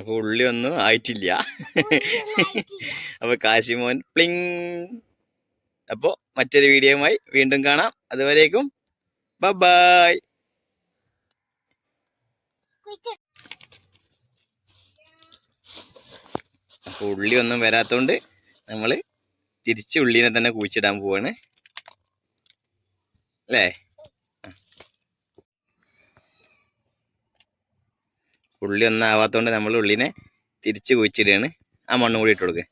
അപ്പൊ ഉള്ളി ഒന്നും ആയിട്ടില്ല. അപ്പോൾ അപ്പൊ കാശിമോൻ പ്ലിങ്. അപ്പൊ മറ്റൊരു വീഡിയോയുമായി വീണ്ടും കാണാം. അതുവരേക്കും ബൈ. കുഴിച്ചിട്. അപ്പൊ ഉള്ളി ഒന്നും വരാത്തോണ്ട് നമ്മൾ തിരിച്ച് ഉള്ളിനെ തന്നെ കുഴിച്ചിടാൻ പോവാണ്. അല്ലേ? ഉള്ളി ഒന്നും ആവാത്തോണ്ട് നമ്മൾ ഉള്ളിനെ തിരിച്ച് കുഴിച്ചിടുകയാണ് ആ മണ്ണും കൂടി ഇട്ട് കൊടുക്കുക